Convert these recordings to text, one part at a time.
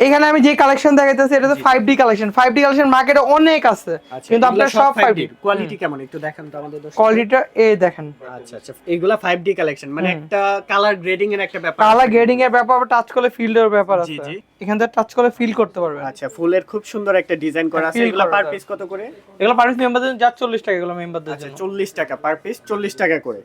এখানে আমি যে কালেকশন দেখাইতেছি এটা তো five D collection five D collection মার্কেটে অনেক আছে। আচ্ছা, কিন্তু আপনার সব ফাইভ ডি কোয়ালিটি কেমন? একটু দেখান তো আমাদের দর্শক কোয়ালিটিটা এই দেখেন। আচ্ছা আচ্ছা এগুলা 5D কালেকশন মানে একটা কালার গ্রেডিং এর একটা ব্যাপার কালার গ্রেডিং এর ব্যাপার টাচ করলে ফিল্ডের ব্যাপার আছে। জি। এখান থেকে টাচ করলে ফিল করতে পারবে আচ্ছা ফুলের খুব সুন্দর একটা ডিজাইন করা আছে। এগুলা পার পিস কত করে? এগুলো পার্টিস মেম্বারদের জন্য যা চল্লিশ টাকা এগুলো মেম্বারদের আচ্ছা জন্য। 40 টাকা পার পিস 40 টাকা করে।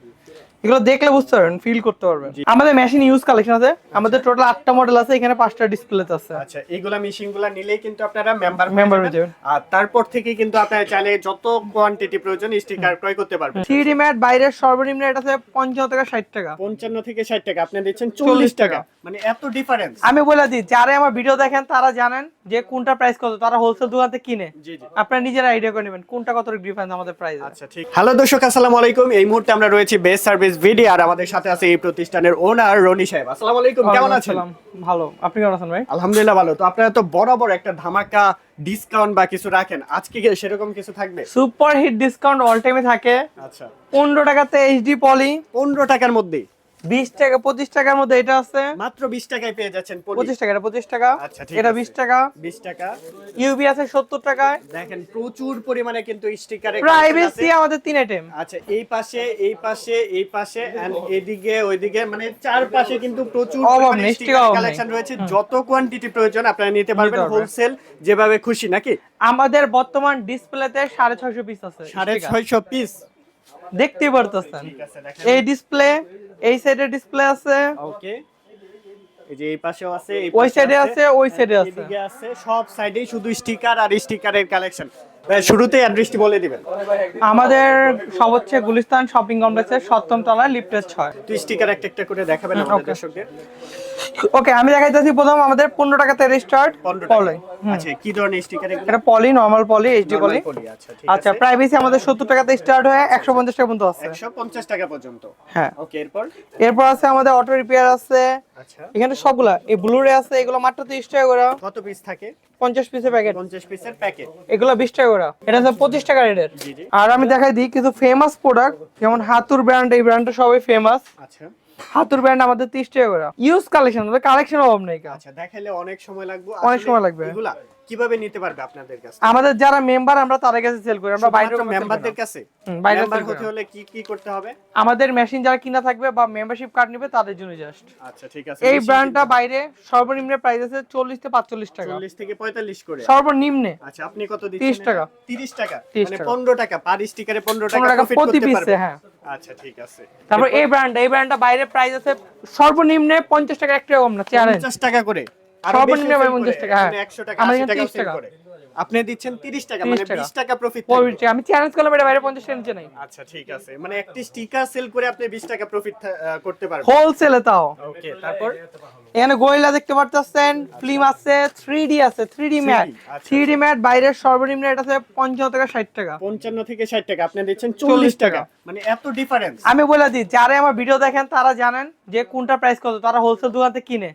এগুলো দেখলে বুঝতে পারবেন ফিল করতে পারবেন। আমাদের মেশিন ইউজ কালেকশন আছে আমাদের টোটাল আটটা মডেল আছে এখানে পাঁচটা ডিসপ্লে আছে। আচ্ছা এইগুলা মেশিনগুলা নিলেই কিন্তু আপনারা মেম্বার মেম্বার হয়ে যাবেন। আর তারপর থেকে কিন্তু আপনারা চাইলে যত কোয়ান্টিটি প্রয়োজন স্টিকার ক্রয় করতে পারবেন। থ্রি ডি ম্যাট বাইরের সর্বনিম্ন এটা আছে পঞ্চান্ন থেকে ষাট টাকা। 55 থেকে 60 টাকা আপনি দিচ্ছেন 40 40 টাকা। টাকা। মানে এত ডিফারেন্স আমি বলে দিই যারা আমার ভিডিও দেখেন তারা জানেন যে কোনটা প্রাইস কত তারা হোলসেল দোকান থেকে কিনে। আপনারা নিজেরা আইডিয়া করে নেবেন কোনটা কত ডিফারেন্স আমাদের প্রাইস আচ্ছা ঠিক। হ্যালো দর্শক আসসালামু আলাইকুম। এই মুহূর্তে আমরা রয়েছি বেস্ট সার্ভিস ভিডি আর আমাদের সাথে আছে এই প্রতিষ্ঠানের ওনার রনি সাহেব। আসসালামু আলাইকুম কেমন আছেন? ভালো। আপনি কেমন আছেন ভাই? আলহামদুলিল্লাহ ভালো। তো আপনারা তো বরাবর একটা ধামাকা ডিসকাউন্ট বা কিছু রাখেন। আজকে কি সেরকম কিছু থাকবে? সুপার হিট ডিসকাউন্ট অল টাইমে থাকে। আচ্ছা। পনেরো টাকাতে এইচডি পলি পনেরো টাকার মধ্যে বিশ টাকা পঁচিশ টাকার মধ্যে এটা আছে? মাত্র বিশ টাকায় পেয়ে যাচ্ছেন পঁচিশ টাকা এটা পঁচিশ টাকা। আচ্ছা, ঠিক এটা আছে। বিশ টাকা। বিশ টাকা। ইউবি আছে সত্তর টাকায়। দেখেন প্রচুর পরিমাণে কিন্তু স্টিকারে প্রাইভেসি আমাদের তিন আইটেম আচ্ছা এই পাশে এই পাশে এই পাশে এন্ড এদিকে ওইদিকে মানে চারপাশে কিন্তু প্রচুর অভাব নেই। কালেকশন রয়েছে। যত কোয়ান্টিটি প্রয়োজন আপনারা নিতে পারবেন। হোলসেল যেভাবে খুশি নাকি? আমাদের বর্তমান ডিসপ্লেতে সাড়ে ছয়শো পিস আছে সাড়ে sticker। ছয়শো পিস দেখতেই পারতেছেন। এই ডিসপ্লে এই সাইডে ডিসপ্লে আছে। ওকে এই যে এই পাশেও আছে ওই সাইডে আছে, ওই সাইডে আছে। এদিকে আছে সব সাইডেই শুধু স্টিকার আর স্টিকারের কালেকশন শুরুতেই অ্যাড্রেসটি বলে দিবেন। আমাদের সব হচ্ছে গুলিস্তান শপিং কমপ্লেক্সের সপ্তম তলায় লিফটের ছয়। তুই স্টিকার একটা একটা করে দেখাবেন আমাদের দর্শকদের। ওকে আমি দেখাইতেছি প্রথম আমাদের পনেরো টাকা। থেকে স্টার্ট পলি। আচ্ছা কি ধরনের স্টিকার এগুলো? এটা পলি নর্মাল পলি এইচডি পলি আচ্ছা ঠিক আচ্ছা প্রাইভেসি আমাদের সত্তর টাকাতে স্টার্ট হয়ে একশো পঞ্চাশ টাকা পর্যন্ত আছে। 150 টাকা পর্যন্ত। হ্যাঁ। ওকে এরপর? এরপর আছে আমাদের অটো রিপেয়ার আছে। আচ্ছা। এখানে সবগুলা এই ব্লু রে আছে এগুলো মাত্র তিরিশ টাকা করে। কত পিস থাকে? পঞ্চাশ পিসের প্যাকেট 50 পিসের প্যাকেট এগুলো বিশ টাকা করে। এটা হচ্ছে পঁচিশ টাকা রেটের। আর আমি দেখাই দিই কিছু ফেমাস প্রোডাক্ট যেমন হাতুর ব্র্যান্ড এই ব্র্যান্ডটা সবাই ফেমাস আচ্ছা। হাতুর ব্র্যান্ড আমাদের তিরিশ টাকা করে। ইউজ কালেকশন কালেকশন অভাব নাই আচ্ছা দেখাইলে অনেক সময় লাগবে। অনেক সময় লাগবে। এগুলা কীভাবে নিতে পারবে আপনাদের কাছে? আমাদের যারা মেম্বার আমরা তাদের কাছে সেল করি আমরা বাইরে মেম্বারদের কাছে? মেম্বার হতে হলে কি কি করতে হবে? আমাদের মেশিন যারা কিনা থাকবে বা মেম্বারশিপ কার্ড নেবে তাদের জন্য জাস্ট আচ্ছা ঠিক আছে এই ব্র্যান্ডটা বাইরে সর্বনিম্ন প্রাইস আছে চল্লিশ থেকে পাঁচচল্লিশ টাকা। 40 থেকে 45 করে। সর্বনিম্নে। আচ্ছা আপনি কত দিচ্ছেন 30 টাকা। 30 টাকা? মানে 15 টাকা পার স্টিকারে 15 টাকা প্রফিট করতে পারবে। হ্যাঁ। আচ্ছা ঠিক আছে। তারপর এই ব্র্যান্ড এই ব্র্যান্ডটা বাইরে প্রাইস আছে সর্বনিম্নে পঞ্চাশ টাকা এক টাকা কম না চ্যালেঞ্জ 50 টাকা করে। সর্বনিম্ন বেশি ভাই sell 50 টাকা, হ্যাঁ। 100 টাকা 80 টাকা এখানে 30 সেল টাকা। করে। আপনি দিচ্ছেন 30 টাকা মানে 20 টাকা প্রফিট আমি চ্যালেঞ্জ করলাম এটা বাইরে পঞ্চাশ টাকা নিচে নাই। আচ্ছা ঠিক আছে। মানে একটি স্টিকার সেল করে আপনি 20 টাকা প্রফিট করতে পারবেন। হোলসেলে তাও। ওকে তারপর? এখানে গোয়েলা দেখতে পারতেছেন ফিল্ম আছে আছে ম্যাট আচ্ছা। ম্যাট বাইরের সর্বনিম্ন আছে পঞ্চান্ন টাকা ষাট টাকা। 55 থেকে 60 টাকা আপনি দিচ্ছেন 40 40 টাকা। টাকা। মানে এত ডিফারেন্স আমি বলে দিই যারা আমার ভিডিও দেখেন তারা জানেন যে কোনটা প্রাইস কত তারা হোলসেল দোকান থেকে কিনে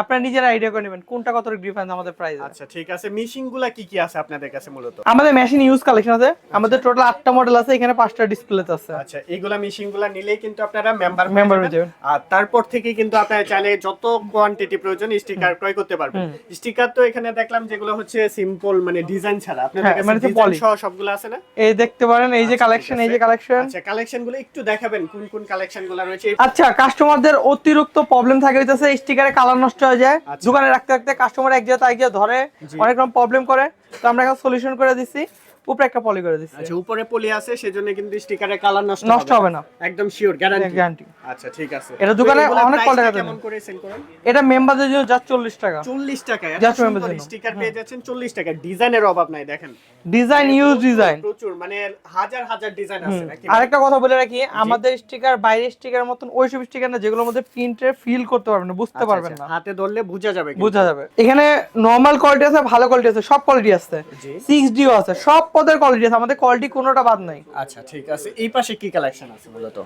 আপনারা নিজেরা আইডিয়া করে নেবেন কোনটা কত ডিফারেন্স আমাদের প্রাইস আচ্ছা ঠিক আছে। মেশিনগুলা কি কি আছে আপনাদের কাছে মূলত? আমাদের মেশিন ইউজ কালেকশন আছে। আমাদের টোটাল আটটা মডেল আছে এখানে পাঁচটা ডিসপ্লে আছে। আচ্ছা এইগুলা মেশিনগুলা নিলেই কিন্তু আপনারা মেম্বার Member হয়ে যাবেন। আর তারপর থেকে কিন্তু আপনারা চাইলে যত কোয়ান্টিটি প্রয়োজন স্টিকার ক্রয় করতে পারবেন। স্টিকার তো এখানে দেখলাম যেগুলো হচ্ছে সিম্পল মানে ডিজাইন ছাড়া। আপনাদের হ্যাঁ, কাছে মানে ডিজাইন সহ সবগুলো আছে না? এই দেখতে পারেন এই যে আচ্ছা, কালেকশন এই যে কালেকশন আচ্ছা কালেকশনগুলো একটু দেখাবেন কোন কোন কালেকশনগুলো রয়েছে? আচ্ছা কাস্টমারদের অতিরিক্ত প্রবলেম থাকে হইতেছে স্টিকারে কালার নষ্ট হয়ে যায়। আচ্ছা। দোকানে রাখতে রাখতে কাস্টমার এক জায়গায় এক জায়গায় ধরে অনেক রকম প্রবলেম করে। তো আমরা এখন সলিউশন করে দিচ্ছি উপরে একটা পলি করে দিচ্ছি। আচ্ছা উপরে পলি আছে সেজন্য কিন্তু স্টিকারের কালার নষ্ট নষ্ট হবে না। একদম শিওর গ্যারান্টি গ্যারান্টি আচ্ছা ঠিক আছে। এটা দোকানে অনেক টা টাকা কেমন করে সেল করেন? এটা মেম্বারদের জন্য যা চল্লিশ টাকা। 40 টাকা। সুন্দর জন্য। স্টিকার পেয়ে যাচ্ছেন 40 টাকা। ডিজাইনের অভাব নাই দেখেন। ডিজাইন ইউজ ডিজাইন প্রচুর মানে হাজার হাজার ডিজাইন আছে নাকি? আরেকটা কথা বলে রাখি আমাদের স্টিকার বাইরের স্টিকার মতন ওইসব স্টিকার না যেগুলোর মধ্যে প্রিন্টে ফিল করতে পারবেন না বুঝতে আচ্ছা, পারবেন আচ্ছা, না। হাতে ধরলে বোঝা যাবে। বোঝা যাবে। এখানে নর্মাল কোয়ালিটি আছে ভালো কোয়ালিটি আছে সব কোয়ালিটি আছে। জি। সিক্স ডিও আছে সব পদের কোয়ালিটি আছে আমাদের কোয়ালিটি কোনোটা বাদ নাই। আচ্ছা ঠিক আছে। এই পাশে কি কালেকশন আছে মূলত?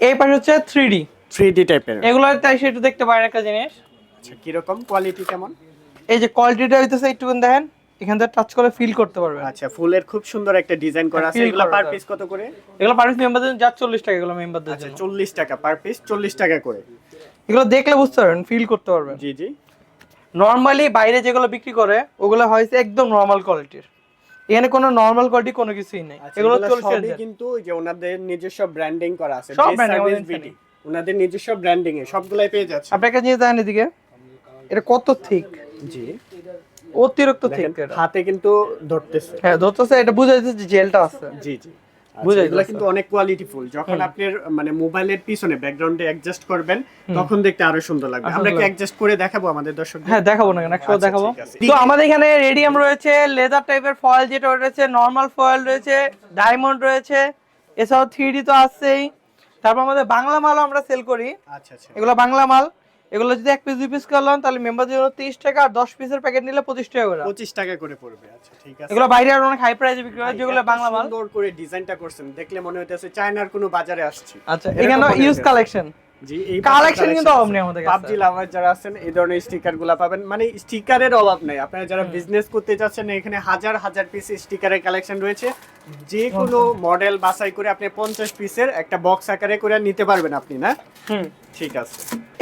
এই পাশে হচ্ছে থ্রি ডি 3D টাইপের এগুলো তাই একটু দেখতে পারেন একটা জিনিস। আচ্ছা কি রকম কোয়ালিটি কেমন? এই যে কোয়ালিটিটা হইতেছে একটু দেখেন এখান থেকে টাচ করে ফিল করতে পারবেন। আচ্ছা ফুলের খুব সুন্দর একটা ডিজাইন করা আছে। এগুলো পার পিস কত করে? এগুলো পার পিস মেম্বারদের জন্য যা চল্লিশ টাকা এগুলো মেম্বারদের আচ্ছা জন্য। 40 টাকা পার পিস 40 টাকা করে। এগুলো দেখলে বুঝতে পারবেন ফিল করতে পারবেন। জি জি। নর্মালি বাইরে যেগুলো বিক্রি করে ওগুলো হয়েছে একদম নরমাল কোয়ালিটির এখানে কোনো নরমাল কোয়ালিটি কোনো কিছুই নেই। আচ্ছা, এগুলো চলছে কিন্তু যে ওনাদের নিজস্ব ব্র্যান্ডিং করা আছে সব ওনাদের নিজস্ব ব্র্যান্ডিং এ সবগুলাই পেয়ে যাচ্ছে। আপনার কাছে নিয়ে যান এদিকে? এটা কত ঠিক জি। অতিরিক্ত থিক হাতে কিন্তু ধরতেছে। হ্যাঁ ধরতেছে এটা বুঝা যাচ্ছে যে জেলটা আছে। জি জি। এগুলো যাচ্ছে। কিন্তু অনেক কোয়ালিটিফুল যখন আপনি মানে মোবাইলের পিছনে ব্যাকগ্রাউন্ডে অ্যাডজাস্ট করবেন তখন দেখতে আরও সুন্দর লাগবে। আমরা কি অ্যাডজাস্ট করে দেখাবো আমাদের দর্শক হ্যাঁ দেখাবো না কেন? একশো আচ্ছা, দেখাবো। তো আমাদের এখানে রেডিয়াম রয়েছে লেদার টাইপের ফয়েল যেটা রয়েছে নর্মাল ফয়েল রয়েছে ডায়মন্ড রয়েছে এছাড়াও থ্রি তো আছেই। তারপর আমাদের বাংলা মালও আমরা সেল করি। আচ্ছা আচ্ছা। এগুলো বাংলা মাল। এগুলো যদি এক পিস দুই পিস করলাম তাহলে মেম্বারদের জন্য তিরিশ টাকা আর দশ পিসের প্যাকেট নিলে পঁচিশ টাকা করে। পঁচিশ টাকা করে পড়বে আচ্ছা ঠিক আছে। এগুলো বাইরে আর অনেক হাই প্রাইসে বিক্রি হয় যেগুলো বাংলা মাল। সুন্দর করে ডিজাইনটা করছেন দেখলে মনে হইতেছে চায়নার কোনো বাজারে আসছি। আচ্ছা এখানে ইউজ কালেকশন জি এই কালেকশন কিন্তু অভাব নেই আমাদের কাছে। পাবজি লাভার যারা আছেন এই ধরনের স্টিকারগুলা পাবেন। মানে স্টিকারের অভাব নেই। আপনারা যারা বিজনেস করতে যাচ্ছেন এখানে হাজার হাজার পিস স্টিকারের কালেকশন রয়েছে। যে কোনো মডেল বাছাই করে আপনি পঞ্চাশ পিসের একটা বক্স আকারে করে নিতে পারবেন আপনি না? হুম। ঠিক আছে।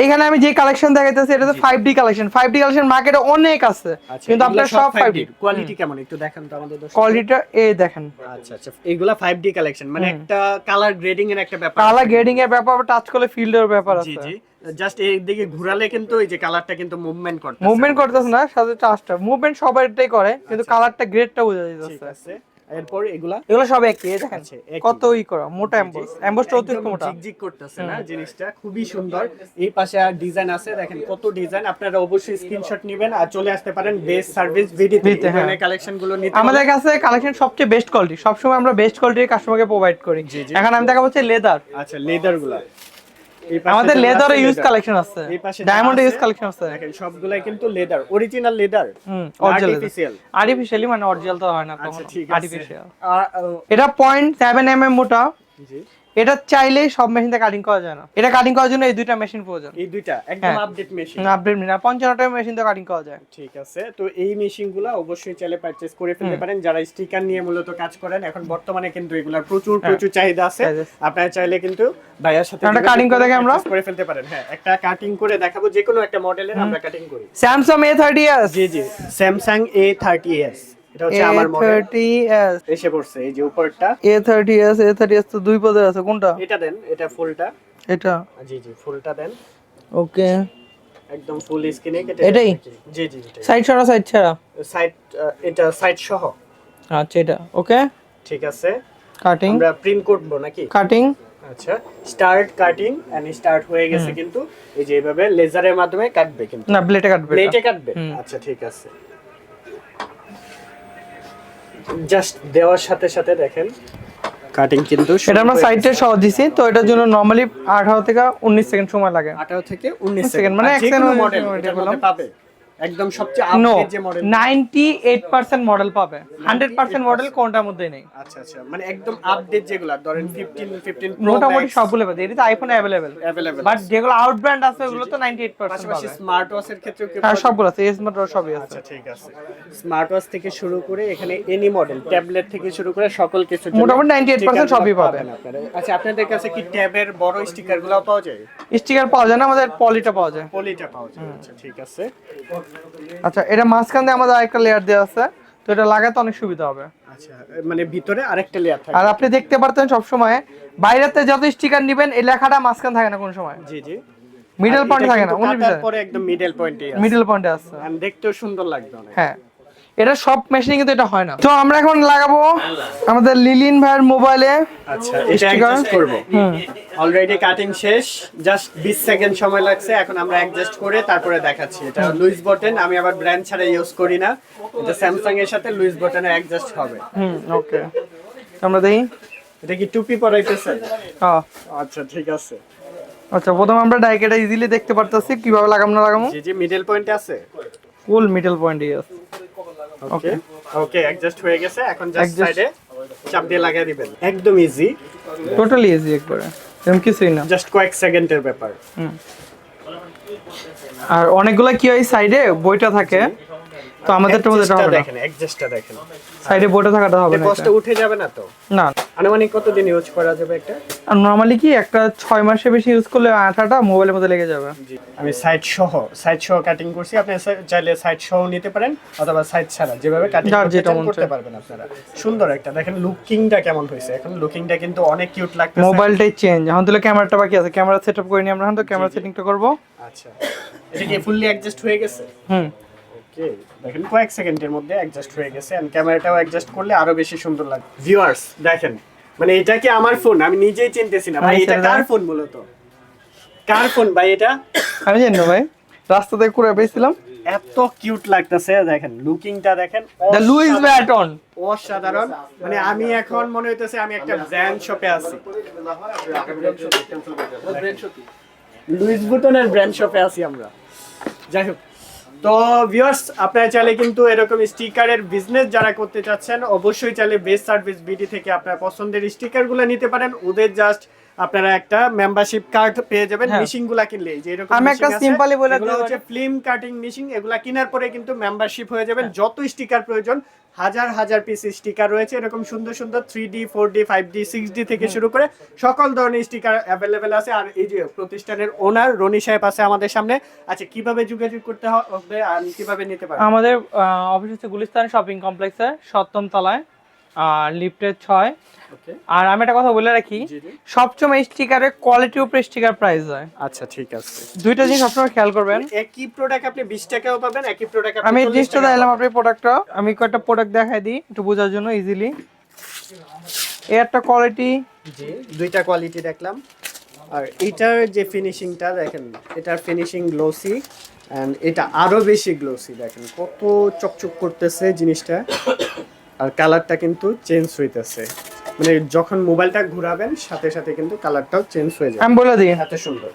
এখানে আমি যে কালেকশন দেখাইতেছি এটা তো five D collection five D collection মার্কেটে অনেক আছে আচ্ছা কিন্তু আপনার সব ফাইভ ডি কোয়ালিটি কেমন? একটু দেখান তো আমাদের দর্শক কোয়ালিটিটা এই দেখেন। আচ্ছা আচ্ছা এগুলা 5D কালেকশন মানে একটা কালার গ্রেডিং এর একটা ব্যাপার কালার গ্রেডিং এর ব্যাপার টাচ করলে ফিল্ডের ব্যাপার জি আছে। জি জাস্ট এই দিকে ঘোরালে কিন্তু এই যে কালারটা কিন্তু মুভমেন্ট করতে মুভমেন্ট করতেছে না সাথে টাচটা মুভমেন্ট সবাইটাই করে কিন্তু কালারটা গ্রেডটা বোঝা ঠিক আছে। এরপর এগুলা এগুলো সব একই দেখেন কত ই করা মোটা এমবস এমবসটা অতিরিক্ত মোটা। ঝিকঝিক করতেছে না জিনিসটা খুবই সুন্দর। এই পাশে আর ডিজাইন আছে দেখেন কত ডিজাইন আপনারা অবশ্যই স্ক্রিনশট নেবেন আর চলে আসতে পারেন বেস্ট সার্ভিস ভিডিতে হ্যাঁ। কালেকশনগুলো নিতে আমাদের কাছে কালেকশন সবচেয়ে বেস্ট কোয়ালিটি সবসময় আমরা বেস্ট কোয়ালিটির কাস্টমারকে প্রোভাইড করি। এখন আমি দেখা হচ্ছে লেদার আচ্ছা লেদারগুলা। আমাদের লেদার ইউজ। কালেকশন আছে। ডায়মন্ডে ইউজ কালেকশন আছে দেখেন সবগুলাই কিন্তু লেদার অরিজিনাল লেদার হুম আর্টিফিশিয়াল আর্টিফিশিয়ালি মানে অরিজিনাল তো হয় না আচ্ছা আর্টিফিশিয়াল আর এটা পয়েন্ট সেভেন এম এম মোটা। জি। এটা চাইলেই সব মেশিন মেশিনতে কাটিং করা যায় না। এটা কাটিং করার জন্য এই দুইটা মেশিন প্রয়োজন। এই দুইটা একদম হ্যাঁ। আপডেট মেশিন আপডেট না পঞ্চান্নটা মেশিন তো কাটিং করা যায়। ঠিক আছে তো এই মেশিনগুলো অবশ্যই চাইলে পারচেজ করে ফেলতে পারেন। যারা স্টিকার নিয়ে মূলত কাজ করেন এখন বর্তমানে কিন্তু এগুলার প্রচুর প্রচুর চাহিদা আছে। আপনারা চাইলে কিন্তু ভাইয়ার সাথে একটা কাটিং করে দেখে আমরা? করে ফেলতে পারেন। হ্যাঁ একটা কাটিং করে দেখাবো যে কোনো একটা মডেলের আমরা কাটিং করি। Samsung A thirty G G Samsung A thirty এটা হচ্ছে আমার মডেল এসে পড়ছে এই যে উপরটা A thirty S A thirty S তো দুই পদে আছে কোনটা? এটা দেন এটা ফুলটা। এটা। জি জি ফুলটা দেন। ওকে। একদম ফুল স্ক্রিনে কেটে এটাই? জি জি সাইড ছাড়া সাইড ছাড়া? সাইড এটা সাইড সহ। আচ্ছা এটা। ওকে। ঠিক আছে। কাটিং আমরা প্রিন্ট করব নাকি? কাটিং আচ্ছা স্টার্ট কাটিং এন্ড স্টার্ট হয়ে গেছে কিন্তু এই যে এইভাবে লেজারের মাধ্যমে কাটবে কিন্তু। না ব্লেডে কাটবে। কাটবে। আচ্ছা ঠিক আছে। জাস্ট দেওয়ার সাথে সাথে দেখেন কাটিং কিন্তু এটা আমরা সাইডে সহ দিছি তো এটার জন্য নরমালি আঠারো থেকে উনিশ সেকেন্ড সময় লাগে গেছে। 18 থেকে 19 সেকেন্ড মানে এক সেকেন্ড মডেল এটা। পাবে একদম সবচেয়ে নো আপডেট যে model ninety eight percent model পাবে হান্ড্রেড পার্সেন্ট মডেল কোনটার মধ্যে নেই আচ্ছা আচ্ছা মানে একদম আপডেট যেগুলো ধরেন 15 15 মোটামুটি সবগুলো পাবে এটা তো আইফোন অ্যাভেলেবেল अवेलेबल বাট যেগুলো আউট ব্র্যান্ড আছে ওগুলো তো নাইনটি এইট পার্সেন্ট পাশাপাশি পাবে স্মার্ট ওয়াচের ক্ষেত্রেও কি হ্যাঁ সবগুলো আছে এস মাত্র সবই আছে আচ্ছা ঠিক আছে স্মার্ট ওয়াচ থেকে শুরু করে এখানে এনি মডেল ট্যাবলেট থেকে শুরু করে সকল কিছু মোটামুটি 98% সবই পাবেন। আচ্ছা আপনাদের কাছে কি ট্যাবের বড় স্টিকার গুলো পাওয়া যায় স্টিকার পাওয়া যায় না আমাদের পলিটা পাওয়া যায় পলিটা পাওয়া যায় আচ্ছা ঠিক আছে আচ্ছা এটা মাঝখান দিয়ে আমাদের আরেকটা লেয়ার দেওয়া আছে তো এটা লাগাতে অনেক সুবিধা হবে। আচ্ছা মানে ভিতরে আরেকটা লেয়ার থাকে। আর আপনি দেখতে পারতেন সব সময় বাইরেতে যত স্টিকার নেবেন এই লেখাটা মাঝখান থাকে না কোন সময়। জি জি। মিডল পয়েন্ট থাকে না উনি পরে একদম মিডল পয়েন্টে আছে। মিডল পয়েন্টে আছে দেখতেও সুন্দর লাগবে অনেক। হ্যাঁ। এটা সব মেশিনে কিন্তু এটা হয় না। তো আমরা এখন লাগাবো আমাদের লিলিন ভাইয়ের মোবাইলে আচ্ছা এটা অ্যাডজাস্ট করব। অলরেডি কাটিং শেষ জাস্ট 20 সেকেন্ড সময় লাগছে এখন আমরা অ্যাডজাস্ট করে তারপরে দেখাচ্ছি। এটা লুইস বটন আমি আবার ব্র্যান্ড ছাড়া ইউজ করি না। এটা স্যামসাং এর সাথে লুইস বটনে অ্যাডজাস্ট হবে। হুম ওকে আমরা দেখি। এটা কি টুপি পরাইতেছেন? হ্যাঁ আচ্ছা ঠিক আছে। আচ্ছা প্রথম আমরা ডাইকেটা ইজিলি দেখতে পারতেছি কীভাবে লাগাম না লাগামো। জি জি মিডল পয়েন্টে আছে। Full middle point yes okay okay adjust হয়ে গেছে এখন জাস্ট সাইডে চাপ দিয়ে লাগিয়ে দিবেন। একদম ইজি টোটালি ইজি একবারে। এরকম কিছুই না। জাস্ট কয়েক সেকেন্ডের ব্যাপার। আর অনেকগুলা কি হয় সাইডে বইটা থাকে। তো আমাদেরটার মধ্যে হবে দেখেন অ্যাডজাস্টটা দেখেন। সাইডে বোর্ডে থাকাটা হবে না কষ্ট উঠে যাবে না তো? না। আনুমানিক কতদিন ইউজ করা যাবে একটা? আর নর্মালি কি একটা ছয় মাসে বেশি ইউজ করলে আঠাটা মোবাইলের মধ্যে লেগে যাবে। আমি সাইড সহ সাইড সহ কাটিং করছি। আপনি চাইলে সাইড সহ নিতে পারেন অথবা সাইড ছাড়া। যেভাবে কাটিং করতে। পারবেন আপনারা। সুন্দর একটা। দেখেন লুকিংটা কেমন হয়েছে। এখন লুকিংটা কিন্তু অনেক কিউট লাগতেছে। মোবাইলটাই চেঞ্জ এখন তাহলে ক্যামেরাটা বাকি আছে। ক্যামেরা সেটআপ করে নিই আমরা এখন তো ক্যামেরা সেটিংটা করব। আচ্ছা। এটা কি ফুললি অ্যাডজাস্ট হয়ে গেছে? হুম। ওকে দেখেন কয়েক সেকেন্ডের মধ্যে অ্যাডজাস্ট হয়ে গেছে এন্ড ক্যামেরাটাও অ্যাডজাস্ট করলে আরও বেশি সুন্দর লাগবে। ভিউয়ার্স দেখেন মানে এটা কি আমার ফোন আমি নিজেই চিনতেছি না ভাই এটা কার ফোন মূলত কার ফোন ভাই এটা? আমি জানি না ভাই। রাস্তা থেকে করে পেয়েছিলাম এত কিউট লাগতেছে দেখেন লুকিংটা দেখেন দ্য লুইস। ব্যাটন অসাধারণ। মানে আমি এখন মনে হইতেছে আমি একটা ব্র্যান্ড শপে আছি। লুইস বুটনের ব্র্যান্ড শপে আছি আমরা। যাই হোক তো ভিউয়ার্স আপনারা চাইলে কিন্তু এরকম স্টিকারের বিজনেস যারা করতে চাচ্ছেন, অবশ্যই চাইলে বেস্ট সার্ভিস বিডি থেকে আপনার পছন্দের স্টিকারগুলো নিতে পারেন। ওদের জাস্ট আপনারা একটা মেম্বারশিপ কার্ড পেয়ে যাবেন হ্যাঁ। মেশিনগুলা কিনলে যে এরকম আমি একটা simply বলে দিতে হচ্ছে ফিল্ম কাটিং মেশিন এগুলা কেনার পরে কিন্তু মেম্বারশিপ হয়ে যাবেন। হ্যাঁ। যত স্টিকার প্রয়োজন হাজার হাজার পিস স্টিকার রয়েছে। এরকম সুন্দর সুন্দর three D four D five D six D থেকে শুরু করে সকল ধরনের স্টিকার অ্যাভেলেবেল আছে। আর এই যে প্রতিষ্ঠানের ওনার রনি সাহেব আছে আমাদের সামনে। আচ্ছা কীভাবে যোগাযোগ করতে হবে আর কীভাবে নিতে পারবে আমাদের অফিস হচ্ছে গুলিস্তান শপিং কমপ্লেক্সে সপ্তম তলায়। আর লিফটের ছয়। আর আমি একটা কথা বলে রাখি সবসময় স্টিকারের কোয়ালিটি উপরে স্টিকার প্রাইস হয়। আচ্ছা ঠিক আছে। দুইটা জিনিস সবসময় খেয়াল করবেন। একই প্রোডাক্ট আপনি বিশ টাকাও পাবেন একই প্রোডাক্ট আমি জিনিসটা দিলাম আপনার প্রোডাক্টটা আমি কয়েকটা প্রোডাক্ট দেখাই দিই একটু বোঝার জন্য ইজিলি এর একটা কোয়ালিটি জি দুইটা কোয়ালিটি দেখলাম। আর এটার যে ফিনিশিংটা দেখেন এটার ফিনিশিং গ্লোসি অ্যান্ড এটা আরও বেশি গ্লোসি দেখেন কত চকচক করতেছে জিনিসটা। আর কালারটা কিন্তু চেঞ্জ হইতেছে। মানে যখন মোবাইলটা ঘোরাবেন সাথে সাথে কিন্তু কালারটাও চেঞ্জ হয়ে যায় আমি বলে দিই। এত সুন্দর।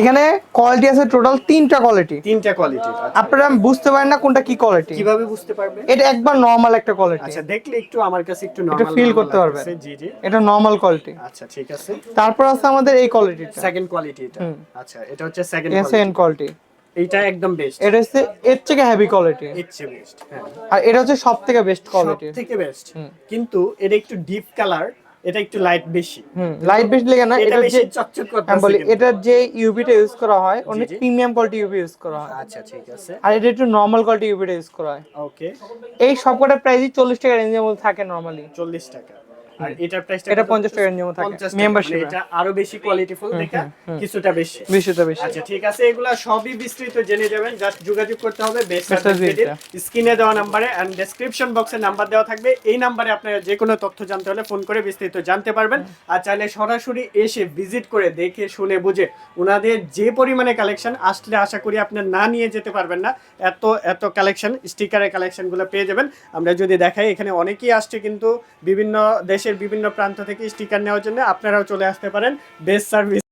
এখানে কোয়ালিটি আছে টোটাল তিনটা কোয়ালিটি তিনটা কোয়ালিটি আপনারা বুঝতে পারেন না কোনটা কি কোয়ালিটি কীভাবে বুঝতে পারবেন? এটা একবার নর্মাল একটা কোয়ালিটি আচ্ছা দেখলে একটু আমার কাছে একটু এটা নরমাল feel করতে পারবে। জি জি। এটা নর্মাল কোয়ালিটি আচ্ছা ঠিক আছে। তারপর আছে আমাদের এই কোয়ালিটিটা সেকেন্ড কোয়ালিটি এটা আচ্ছা এটা হচ্ছে সেকেন্ড এটা সেকেন্ড কোয়ালিটি এইটা একদম বেস্ট এটা হচ্ছে এর থেকে হেভি কোয়ালিটি এর চেয়ে বেস্ট হ্যাঁ। আর এটা হচ্ছে সব থেকে বেস্ট কোয়ালিটি সব থেকে বেস্ট কিন্তু এটা একটু ডিপ কালার এটা একটু লাইট বেশি। হুম লাইট বেশি লেগে না এটা এটা যে চকচক আমি বলি এটার যে ইউভিটা ইউজ করা হয় অনেক প্রিমিয়াম কোয়ালিটি ইউভি ইউজ করা হয়। আচ্ছা ঠিক আছে। আর এটা একটু নর্মাল কোয়ালিটি ইউভিটা ইউজ করা হয়। ওকে এই সবকটা প্রাইসই চল্লিশ টাকা রেঞ্জের মধ্যে থাকে নর্মালি চল্লিশ টাকা। আর এটার প্রাইসটা এটা 50 টাকা রেঞ্জের মধ্যে থাকে। মেম্বারশিপ এটা আরও বেশি কোয়ালিটিফুল দেখা? কিছুটা বেশি। বেশি। আচ্ছা ঠিক আছে এগুলা সবই বিস্তৃত জেনে যাবেন। জাস্ট যোগাযোগ করতে হবে বেস্ট। স্ক্রিনে দেওয়া নাম্বারে এন্ড ডেসক্রিপশন বক্সে নাম্বার দেওয়া থাকবে। এই নাম্বারে আপনারা যে কোনো তথ্য জানতে হলে ফোন করে বিস্তারিত জানতে পারবেন। আর চাইলে সরাসরি এসে ভিজিট করে দেখে শুনে বুঝে ওনাদের যে পরিমাণে কালেকশন আসলে আশা করি আপনার না নিয়ে যেতে পারবেন না। এত এত কালেকশন স্টিকারের কালেকশনগুলো পেয়ে যাবেন। আমরা যদি দেখাই এখানে অনেকেই আসছে কিন্তু বিভিন্ন দেশের বিভিন্ন প্রান্ত থেকে স্টিকার নেওয়ার জন্য আপনারাও চলে আসতে পারেন বেস্ট সার্ভিস